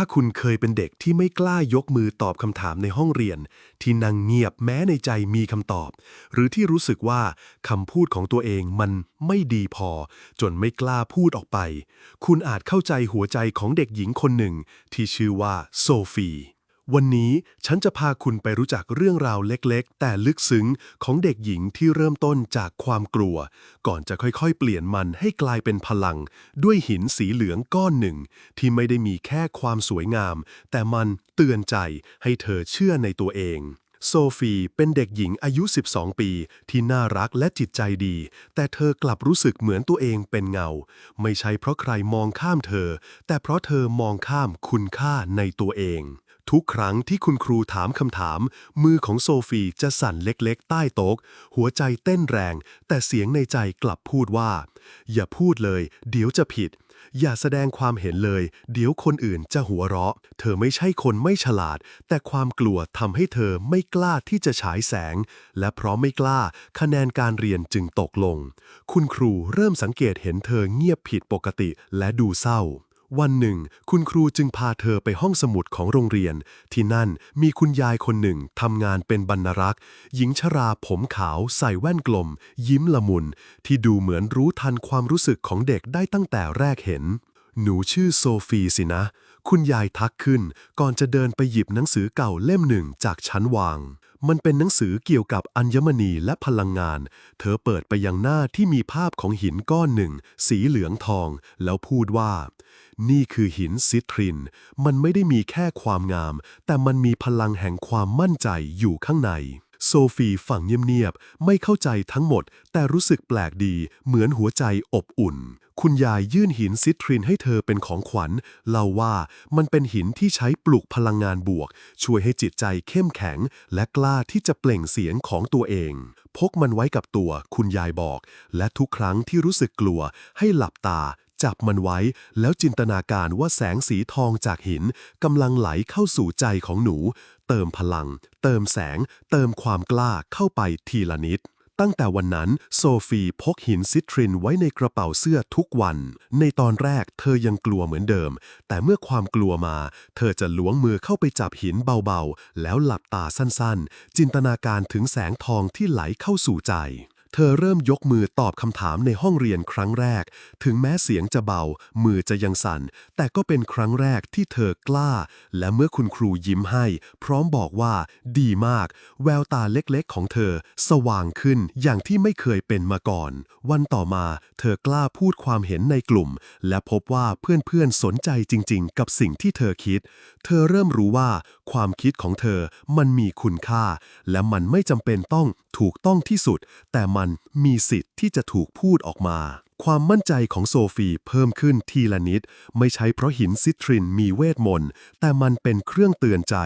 ถ้าคุณเคยเป็นเด็กที่ไม่กล้ายกมือตอบคำถามในห้องเรียน ที่นั่งเงียบแม้ในใจมีคำตอบ หรือที่รู้สึกว่าคำพูดของตัวเองมันไม่ดีพอ จนไม่กล้าพูดออกไป คุณอาจเข้าใจหัวใจของเด็กหญิงคนหนึ่งที่ชื่อว่าโซฟี วันนี้ฉันจะพาคุณไปรู้จักเรื่องราวเล็กๆ แต่ลึกซึ้งของเด็กหญิงที่เริ่มต้นจากความกลัว ก่อนจะค่อยๆ เปลี่ยนมันให้กลายเป็นพลัง ด้วยหินสีเหลืองก้อนหนึ่ง ที่ไม่ได้มีแค่ความสวยงาม แต่มันเตือนใจให้เธอเชื่อในตัวเองโซฟีเป็นเด็กหญิงอายุ 12 ปี ที่น่ารักและจิตใจดี แต่เธอกลับรู้สึกเหมือนตัวเองเป็นเงา ไม่ใช่เพราะใครมองข้ามเธอ แต่เพราะเธอมองข้ามคุณค่าในตัวเอง ทุกครั้งที่คุณครูถามคำถาม มือของโซฟีจะสั่นเล็กๆ ใต้โต๊ะ หัวใจเต้นแรง แต่เสียงในใจกลับพูดว่า อย่าพูดเลย เดี๋ยวจะผิด อย่าแสดงความเห็นเลย เดี๋ยวคนอื่นจะหัวเราะ เธอไม่ใช่คนไม่ฉลาด แต่ความกลัวทำให้เธอไม่กล้าที่จะฉายแสง และเพราะไม่กล้า คะแนนการเรียนจึงตกลง คุณครูเริ่มสังเกตเห็นเธอเงียบผิดปกติและดูเศร้า วันหนึ่ง คุณครูจึงพาเธอไปห้องสมุดของโรงเรียน ที่นั่นมีคุณยายคนหนึ่งทำงานเป็นบรรณรักษ์ หญิงชราผมขาว ใส่แว่นกลม ยิ้มละมุน ที่ดูเหมือนรู้ทันความรู้สึกของเด็กได้ตั้งแต่แรกเห็น หนูชื่อโซฟีสินะ คุณยายทักขึ้น ก่อนจะเดินไปหยิบหนังสือเก่าเล่มหนึ่งจากชั้นวาง มันเป็นหนังสือเกี่ยวกับอัญมณีและพลังงาน เธอเปิดไปยังหน้าที่มีภาพของหินก้อนหนึ่ง สีเหลืองทอง แล้วพูดว่า นี่คือหินซิทริน มันไม่ได้มีแค่ความงาม แต่มันมีพลังแห่งความมั่นใจอยู่ข้างใน โซฟีฝังเงียบๆ ไม่เข้าใจทั้งหมด แต่รู้สึกแปลกดีเหมือนหัวใจอบอุ่น คุณยายยื่นหินซิทรินให้เธอเป็นของขวัญ เล่าว่ามันเป็นหินที่ใช้ปลุกพลังงานบวก ช่วยให้จิตใจเข้มแข็ง และกล้าที่จะเปล่งเสียงของตัวเอง พกมันไว้กับตัวคุณยายบอก และทุกครั้งที่รู้สึกกลัว ให้หลับตาจับมันไว้แล้วจินตนาการว่าแสงสีทองจากหินกำลังไหลเข้าสู่ใจของหนู เติมพลัง เติมแสง เติมความกล้าเข้าไปทีละนิด ตั้งแต่วันนั้นโซฟีพกหินซิทรินไว้ในกระเป๋าเสื้อทุกวัน ในตอนแรกเธอยังกลัวเหมือนเดิม แต่เมื่อความกลัวมา เธอจะล้วงมือเข้าไปจับหินเบาๆ แล้วหลับตาสั้นๆ จินตนาการถึงแสงทองที่ไหลเข้าสู่ใจ เธอเริ่มยกมือตอบคำถามในห้องเรียนครั้งแรก ถึงแม้เสียงจะเบา มือจะยังสั่น แต่ก็เป็นครั้งแรกที่เธอกล้า และเมื่อคุณครูยิ้มให้ พร้อมบอกว่า ดีมาก แววตาเล็กๆ ของเธอ สว่างขึ้นอย่างที่ไม่เคยเป็นมาก่อน วันต่อมา เธอกล้าพูดความเห็นในกลุ่ม และพบว่าเพื่อนๆ สนใจจริง ๆ กับสิ่งที่เธอคิด เธอเริ่มรู้ว่า ความคิดของเธอมันมีคุณค่า และมันไม่จำเป็นต้อง ถูกต้องที่สุด แต่มันมีสิทธิ์ที่จะถูกพูดออกมา ความมั่นใจของโซฟีเพิ่มขึ้นทีละนิด ไม่ใช่เพราะหินซิทรินมีเวทมนต์ แต่มันเป็นเครื่องเตือนใจ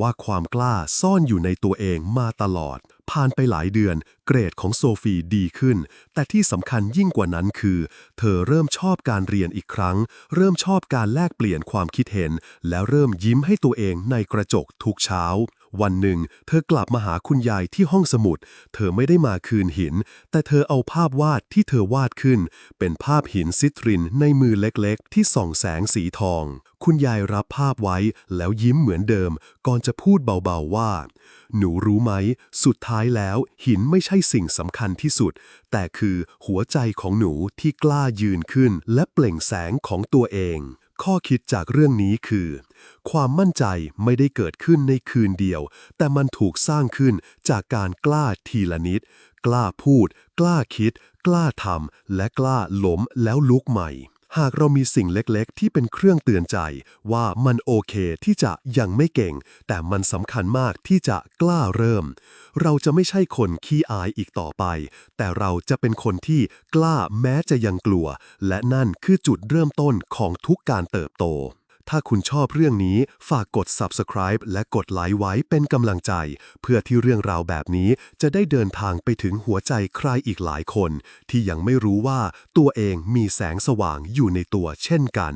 ว่าความกล้าซ่อนอยู่ในตัวเองมาตลอด ผ่านไปหลายเดือน เกรดของโซฟีดีขึ้น แต่ที่สำคัญยิ่งกว่านั้นคือ เธอเริ่มชอบการเรียนอีกครั้ง เริ่มชอบการแลกเปลี่ยนความคิดเห็น แล้วเริ่มยิ้มให้ตัวเองในกระจกทุกเช้า วันหนึ่ง เธอกลับมาหาคุณยายที่ห้องสมุด เธอไม่ได้มาคืนหิน แต่เธอเอาภาพวาดที่เธอวาดขึ้น เป็นภาพหินซิตรินในมือเล็กๆ ที่ส่องแสงสีทอง คุณยายรับภาพไว้แล้วยิ้มเหมือนเดิม ก่อนจะพูดเบาๆว่า หนูรู้ไหม สุดท้ายแล้วหินไม่ใช่สิ่งสำคัญที่สุด แต่คือหัวใจของหนูที่กล้ายืนขึ้นและเปล่งแสงของตัวเอง ข้อคิดจากเรื่องนี้คือ ความมั่นใจไม่ได้เกิดขึ้นในคืนเดียว แต่มันถูกสร้างขึ้นจากการกล้าทีละนิด กล้าพูด กล้าคิด กล้าทำและกล้าล้มแล้วลุกใหม่ หากเรามีสิ่งเล็กๆ ที่เป็นเครื่องเตือนใจ ว่ามันโอเคที่จะยังไม่เก่ง แต่มันสำคัญมากที่จะกล้าเริ่ม เราจะไม่ใช่คนขี้อายอีกต่อไป แต่เราจะเป็นคนที่กล้าแม้จะยังกลัว และนั่นคือจุดเริ่มต้นของทุกการเติบโต ถ้าคุณชอบเรื่องนี้ฝากกด subscribe และกดไลค์ไว้เป็นกำลังใจ เพื่อที่เรื่องราวแบบนี้จะได้เดินทางไปถึงหัวใจใครอีกหลายคน ที่ยังไม่รู้ว่าตัวเองมีแสงสว่างอยู่ในตัวเช่นกัน